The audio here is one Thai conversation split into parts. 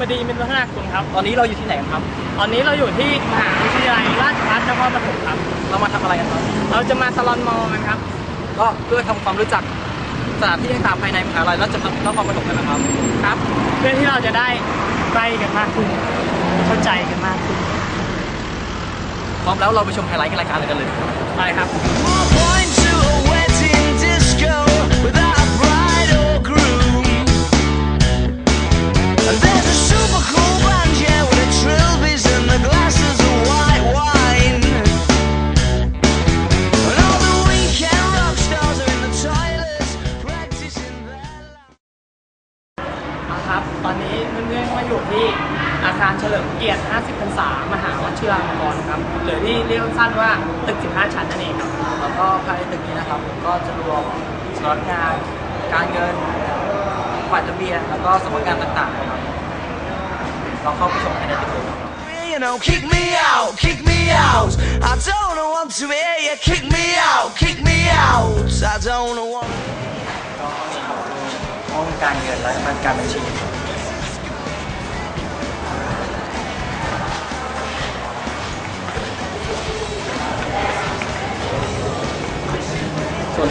มนายภูมิดีมิตรพัฒนาคุณครับ ตอนนี้เราอยู่ที่ไหนกันครับ ตอนนี้เราอยู่ที่มหาวิทยาลัยราชภัฏนครปฐมครับ เรามาทำอะไรกันครับ เราจะมาตลอนมอกันครับ ก็เพื่อทำความรู้จักสถานที่ต่างๆภายในมหาลัยราชภัฏนครปฐมกันนะครับ ครับ เพื่อที่เราจะได้ใกล้กันมากขึ้น เข้าใจกันมากขึ้นพร้อมแล้วเราไปชมไฮไลท์กันรายการเลยกันเลย ไปครับ Point to a wedding disco without ษามหาวชิราลงกรณ์ครับหรือที่เรียกสั้นว่าตึก 15 ชั้นนั่นเองครับแล้วก็ภายในตึกนี้นะครับก็จะรวมสำนักงานการเงินฝ่ายทะเบียนแล้วก็สำนักงานต่างๆนะครับเราเข้าไปชมภายในตึกเลยครับ You know, kick me out, kick me out. I don't want to hear you kick me out, kick me out. I don't want. ก็ห้องการเงินและการบัญชี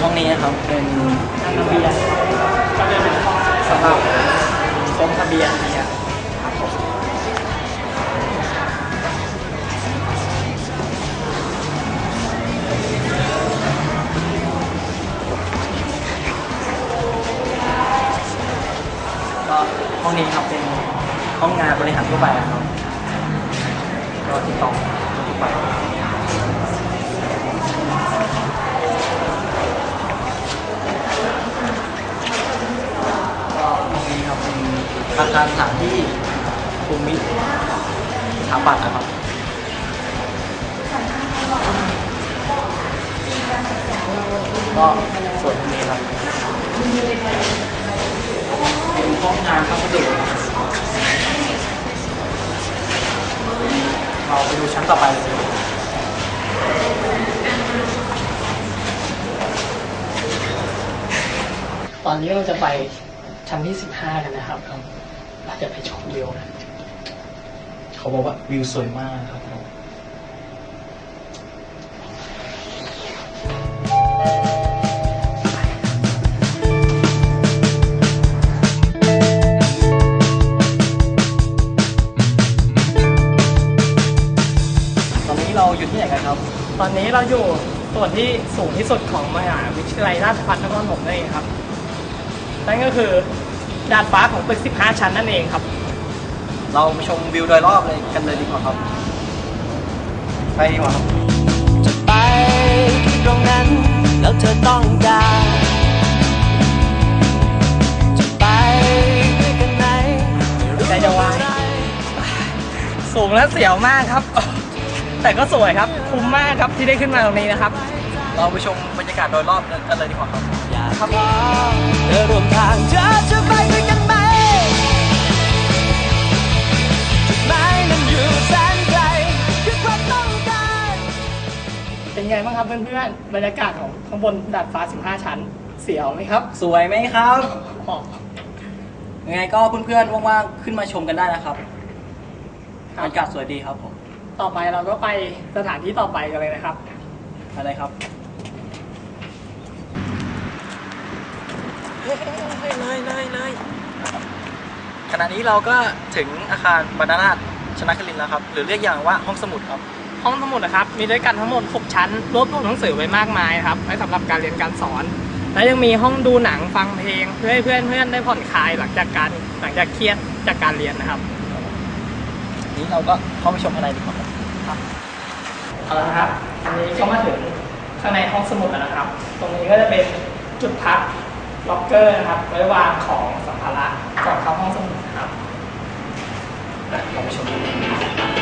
ห้องนี้นะครับเป็นทางทะเบียนก็เลยเป็นห้องสำหรับลงทะเบียน อาคารสถานที่ภูมิสถาปัตย์นะครับก็ส่วนตรงนี้ครับเป็นห้องน้ำพัสดุเราไปดูชั้นต่อไปเลยตอนนี้เราจะไปชั้นที่ 15 กันนะครับ เราจะไปชมวิวนะเขาบอกว่าวิวสวยมากครับผมตอนนี้เราอยู่ที่ไหนกันครับ ตอนนี้เราอยู่ส่วนที่สูงที่สุดของมหาวิทยาลัยราชภัฏนครปฐมนั่นเองครับ นั่นก็คือ ดาดฟ้าของตึก 15 ชั้นนั่นเองครับ เราไปชมวิวโดยรอบเลยกันเลยดีกว่าครับ ไปดีกว่าครับ จะไปตรงนั้นแล้วเธอต้องการจะไปด้วยกันไหมไม่รู้ใจจะวายเมื่อไหร่สูงและเสียวมากครับ แต่ก็สวยครับ คุ้มมากครับที่ได้ขึ้นมาตรงนี้นะครับ เราไปชมบรรยากาศโดยรอบกันเลยดีกว่าครับ อยากขอเธอร่วมทางเธอจะไปด้วยกันไหมจุดหมายนั้นอยู่แสนไกลคือความต้องการ เป็นไงบ้างครับเพื่อนๆ บรรยากาศของข้างบนดาดฟ้า 15 ชั้น เสียวไหมครับสวยไหมครับอ๋อยังไงก็เพื่อนๆว่างๆขึ้นมาชมกันได้นะครับครับบรรยากาศสวยดีครับผมต่อไปเราก็ไปสถานที่ต่อไปกันเลยนะครับ อะไรครับ ขณะนี้เราก็ถึงอาคารบรรณนาถชนะครินทร์แล้วครับ หรือเรียกอย่างว่าห้องสมุดครับ ห้องสมุดนะครับ มีด้วยกันทั้งหมด 6 ชั้น รวบรวมหนังสือไว้มากมายครับ ไว้สำหรับการเรียนการสอน และยังมีห้องดูหนังฟังเพลง เพื่อให้เพื่อนเพื่อนๆได้ผ่อนคลายหลังจากการหลังจากเครียดจากการเรียนนะครับ นี้เราก็เข้าไปชมข้างในดีกว่าครับเอาละครับอันนี้ก็มาถึงข้างในห้องสมุดแล้วนะครับ ตรงนี้ก็จะเป็นจุดพัก ล็อกเกอร์นะครับไว้วางของสัมภาระก่อนเข้าห้องสมุดนะครับเราไปชมกัน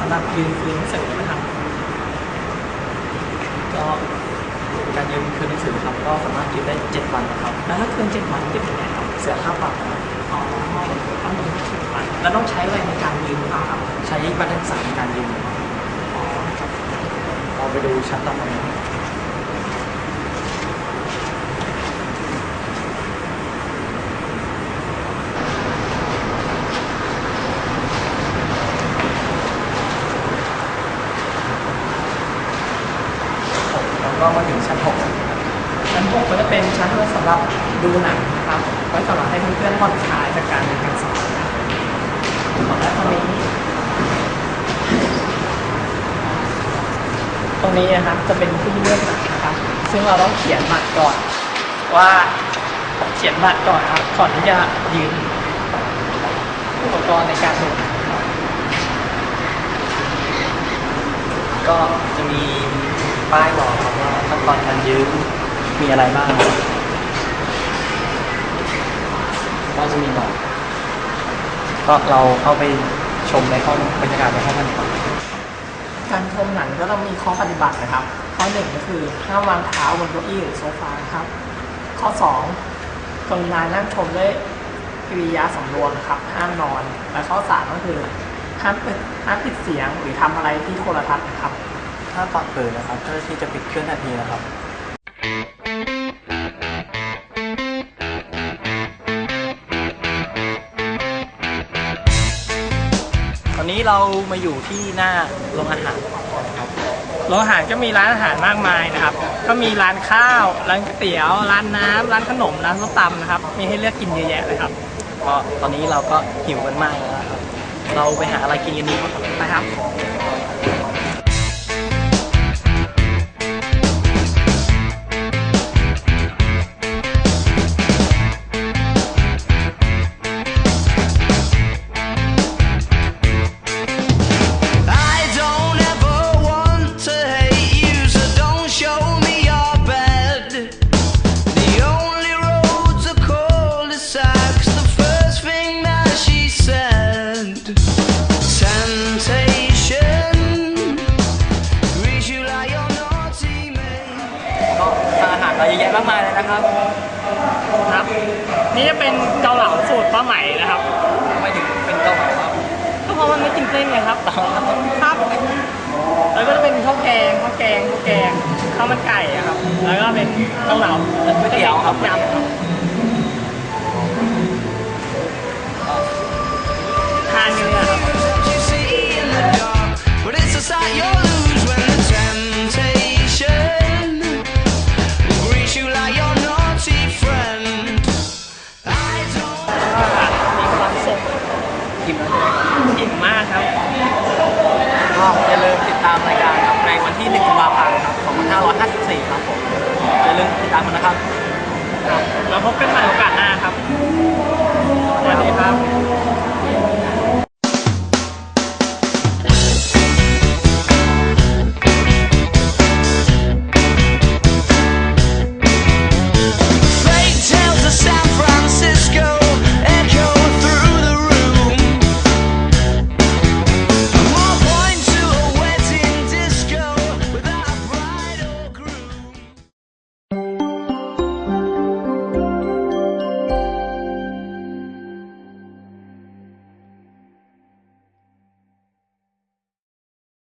สำหรับยืนคืนหนังสือนะครับก็การยืมคืนหนังสือครับก็สามารถยืมได้7วันนะครับ แล้วถ้าเกินเจ็ดวันจะเป็นไงครับเสียค่าปรับนะครับอ๋อต้องยืนเจ็ดวันแล้วต้องใช้อะไรในการยืนครับใช้บัตรนักศึกษาในการยืมครับอ๋อครับเราไปดูชั้นต่อไปแล้วก็มาถึงชั้น6ครับ ชั้นหกก็จะ เป็นชั้นไว้สำหรับดูหนังนะครับไว้สำหรับให้เพื่อนๆผ่อนคลายจากการเรียนการสอนนะครับและตรงนี้ ตรงนี้นะครับจะเป็นที่เลือกหนังนะครับ ซึ่งเราต้องเขียนบัตรก่อน ว่าเขียนบัตรก่อนครับก่อนที่จะยืนอุปกรณ์ในการดูหนังก็จะมีป้ายบอกครับว่าขั้นตอนการยืม มีอะไรบ้างครับก็จะมีบอกก็เราเข้าไปชมในห้องบรรยากาศในห้องกันดีกว่าการชมหนังก็ต้องมีข้อปฏิบัตินะครับ ข้อหนึ่งก็คือห้ามวางเท้าบนเก้าอี้หรือโซฟาครับ ข้อสองกรุณานั่งชมด้วยกิริยาสำรวมนะครับ ห้ามนอน และข้อสามก็คือห้ามปิดห้ามปิดเสียงหรือทำอะไรที่โทรทัศน์นะครับ ถ้าปรับเปิดนะครับเจ้าหน้าที่จะปิดเครื่องทันทีนะครับ นนี้เรามาอยู่ที่หน้าโรงอาหารนะครับโรงอาหารก็มีร้านอาหารมากมายนะครับ ก็มีร้านข้าว ร้านก๋วยเตี๋ยว ร้านน้ำร้านขนม ร้านส้มตำนะครับ มีให้เลือกกินเยอะแยะเลยครับ ก็ตอนนี้เราก็หิวกันมากแล้วนะครับเราไปหาอะไรกินกันดีกว่าครับนะครับ ป้าไหมนะครับไม่ถึงเป็นเกาเหลาครับก็เพราะมันไม่กินเส้นไงครับครับแล้วก็จะเป็นข้าวแกงข้าวแกงข้าวแกงข้าวมันไก่อะครับ แล้วก็เป็นเกาเหลาก๋วยเตี๋ยวครับยำครับทานกันเลยอะครับ ตามดังนะครับ เราพบกันใหม่โอกาสหน้าครับสวัสดีครับ